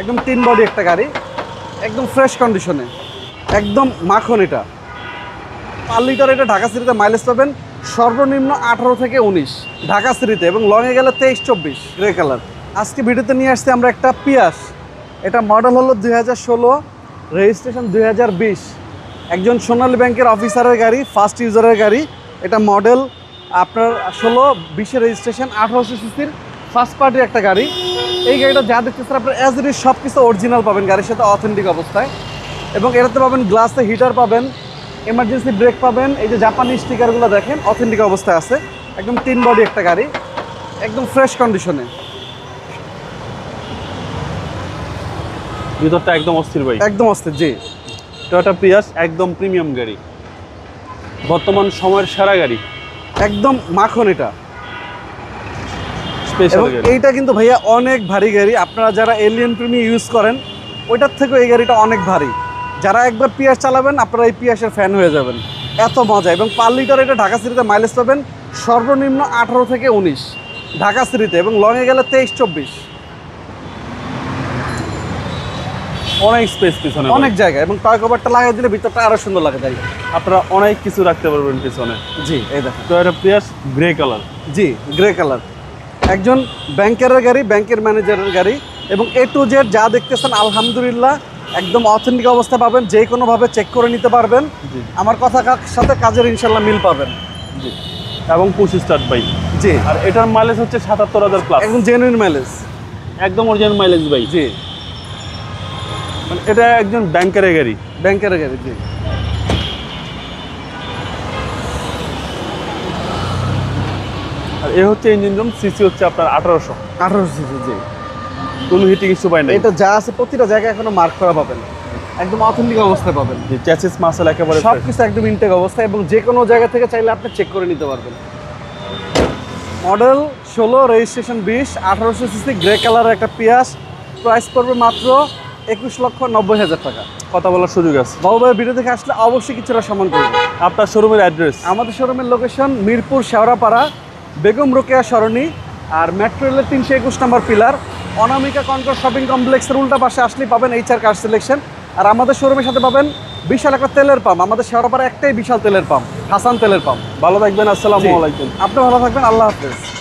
একদম তিন বডি একটা গাড়ি, একদম ফ্রেশ কন্ডিশনে একদম মাখন এটা। পার লিটার এটা ঢাকা সিটিতে মাইলেজ পাবেন সর্বনিম্ন আঠারো থেকে উনিশ। ঢাকা সিটিতে এবং লংয়ে গেলে তেইশ, চব্বিশ গ্রে কালার আজকে ভিডিওতে নিয়ে আসছি আমরা একটা পিয়াস এটা মডেল হলো দুই হাজার ষোলো রেজিস্ট্রেশন দুই হাজার বিশ। একজন সোনালী ব্যাংকের অফিসারের গাড়ি ফার্স্ট ইউজারের গাড়ি। এটা মডেল আপনার ষোলো, বিশে রেজিস্ট্রেশন আঠারোশো সিসির। ফার্স্ট পার্টির একটা গাড়ি। এই গাড়িটা যা দেখতেছেন আপনার অ্যাজ ইট ইজ সব কিছু অরিজিনাল পাবেন গাড়ির সাথে অথেন্টিক অবস্থায়। এবং এটাতে পাবেন গ্লাসে হিটার পাবেন এমার্জেন্সি ব্রেক পাবেন এই যে জাপানি স্টিকারগুলো দেখেন অথেন্টিক অবস্থায় আছে। একদম তিন বডি একটা গাড়ি একদম ফ্রেশ কন্ডিশনে ভিতরটা একদম অস্থির ভাই। একদম অস্থির জি। টয়োটা প্রিয়াস একদম প্রিমিয়াম গাড়ি। বর্তমান সময়ের সেরা গাড়ি। একদম মাখন এটা। এবং এইটা কিন্তু ভাইয়া অনেক ভারী গাড়ি। আপনারা যারা এলিয়ান প্রিমি ইউজ করেন ওইটার থেকেও এই গাড়িটা অনেক ভারী। যারা একবার পিয়াস চালাবেন আপনারা এই পিয়াসের ফ্যান হয়ে যাবেন। এত মজা। এবং পার লিটার এটা ঢাকা সিটিতে মাইলেজ পাবেন সর্বনিম্ন আঠারো থেকে উনিশ। ঢাকা সিটিতে এবং লংয়ে গেলে তেইশ চব্বিশ। অনেক স্পেস পিছনে অনেক জায়গা। এবং টয় কভারটা লাগিয়ে দিলে ভিতরটা আরও সুন্দর লাগে গাড়ি আপনারা অনেক কিছু রাখতে পারবেন পিছনে। জি এই দেখেন। টয়োটা প্রিয়াস গ্রে কালার জি গ্রে কালার একজন ব্যাংকের গাড়ি ব্যাংকের ম্যানেজারের গাড়ি এবং এ টু জেড যা দেখতেছেন আলহামদুলিল্লাহ একদম অথেন্টিক অবস্থা পাবেন। যে কোনোভাবে চেক করে নিতে পারবেন। আমার কথা সাথে কাজের ইনশাল্লাহ মিল পাবেন। জি। এবং পঁচিশ স্টার্ট বাইক জি। আর এটার মাইলেজ হচ্ছে সাতাত্তর হাজার প্লাস একদম জেনুইন মাইলেজ একদম অরিজিনাল মাইলেজ বাইক জি। মানে এটা একজন ব্যাংকারের গাড়ি। ব্যাংকের গাড়ি জি। এ হচ্ছে ইঞ্জিন রুম সিসি হচ্ছে আপনার আঠারোশো। আঠারোশো সিসি জি। কোনো হিটিং ইস্যু পাই নাই। এটা যা আছে প্রতিটা জায়গায় এখনও মার্ক করা পাবেন। একদম অথেন্টিক অবস্থায় পাবেন। যে চ্যাসিস মাসেল একেবারে সব কিছু একদম ইনটেক অবস্থা এবং যে কোনো জায়গা থেকে চাইলে আপনি চেক করে নিতে পারবেন। মডেল ষোলো রেজিস্ট্রেশন বিশ আঠারোশো সিসি গ্রে কালারের একটা পিয়াস। প্রাইস পড়বে মাত্র একুশ লক্ষ নব্বই হাজার টাকা। কথা বলার সুযোগ আছে। বাবু ভাই ভিডিও দেখে আসলে অবশ্যই কিছুটা সমান করবে আপনার শোরুমের অ্যাড্রেস আমাদের শোরুমের লোকেশন মিরপুর শেওড়াপাড়া। বেগম রোকেয়া সরণি আর মেট্রো রেলের তিনশো একুশ number pillar Anamika Concord shopping কমপ্লেক্সের উল্টা পাশে আসলেই পাবেন এইচআর কার সিলেকশন আর আমাদের শোরুমের সাথে পাবেন বিশাল একটা তেলের পাম্প। আমাদের শেওড়াপাড়া একটাই বিশাল তেলের পাম্প হাসান তেলের পাম্প। ভালো থাকবেন আসসালামু আলাইকুম। আপনি ভালো থাকবেন আল্লাহ হাফেজ।